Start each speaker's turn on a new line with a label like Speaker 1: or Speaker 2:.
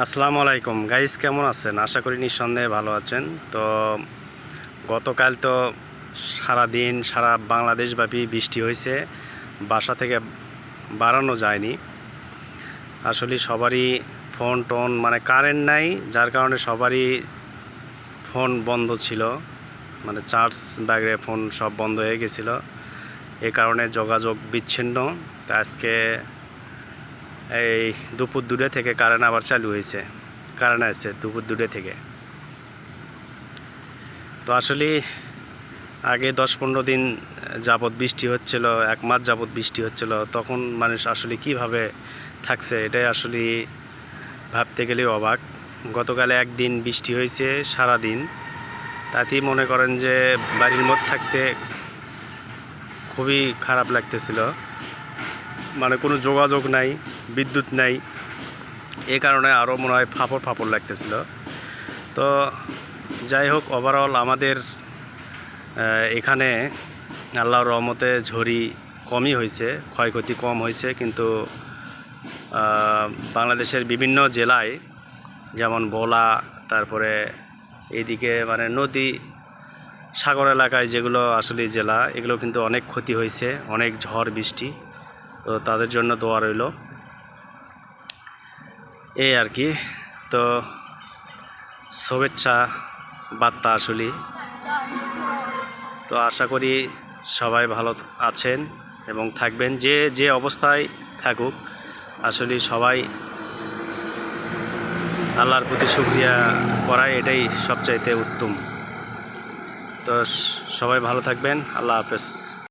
Speaker 1: আসসালামু আলাইকুম। গাইস, কেমন আছেন? আশা করি নিঃসন্দেহে ভালো আছেন। তো গতকাল তো সারা দিন সারা বাংলাদেশব্যাপী বৃষ্টি হয়েছে। বাসা থেকে বাড়ানো যায়নি। আসলে সবারই ফোন টোন মানে কারেন্ট নাই, যার কারণে সবারই ফোন বন্ধ ছিল। মানে চার্জ ব্যাগে ফোন সব বন্ধ হয়ে গেছিল। এই কারণে যোগাযোগ বিচ্ছিন্ন। তো আজকে এই দুপুর দুটো থেকে কারেন্ট আবার চালু হয়েছে। কারেন্ট আসছে দুপুর দুটো থেকে। তো আসলে আগে দশ পনেরো দিন যাবৎ বৃষ্টি হচ্ছিল, এক মাস যাবৎ বৃষ্টি হচ্ছিল, তখন মানুষ আসলে কীভাবে থাকছে এটাই আসলে ভাবতে গেলেও অবাক। গতকালে একদিন বৃষ্টি হয়েছে সারা দিন তাতেই মনে করেন যে বাড়ির মধ্যে থাকতে খুবই খারাপ লাগতেছিল। মানে কোনো যোগাযোগ নাই, বিদ্যুৎ নাই। এ কারণে আরও মনে হয় ফাপড় ফাপড় লাগতেছিল। তো যাই হোক ওভারঅল আমাদের এখানে আল্লাহর রহমতে ঝড়ি কমই হয়েছে, ক্ষয়ক্ষতি কম হয়েছে। কিন্তু বাংলাদেশের বিভিন্ন জেলায়, যেমন ভোলা তারপরে এইদিকে মানে নদী, সাগর এলাকায় যেগুলো আসলে জেলা, এগুলো কিন্তু অনেক ক্ষতি হয়েছে, অনেক ঝড়, বৃষ্টি। তো তাদের জন্য দোয়া রইল। এই আর কি। তো শুভেচ্ছা বার্তা আসলে তো আশা করি সবাই ভালো আছেন এবং থাকবেন। যে যে অবস্থায় থাকুক আসলে সবাই আল্লাহর প্রতি শুক্রিয়া করাই এটাই সবচাইতে উত্তম। তো সবাই ভালো থাকবেন। আল্লাহ হাফেজ।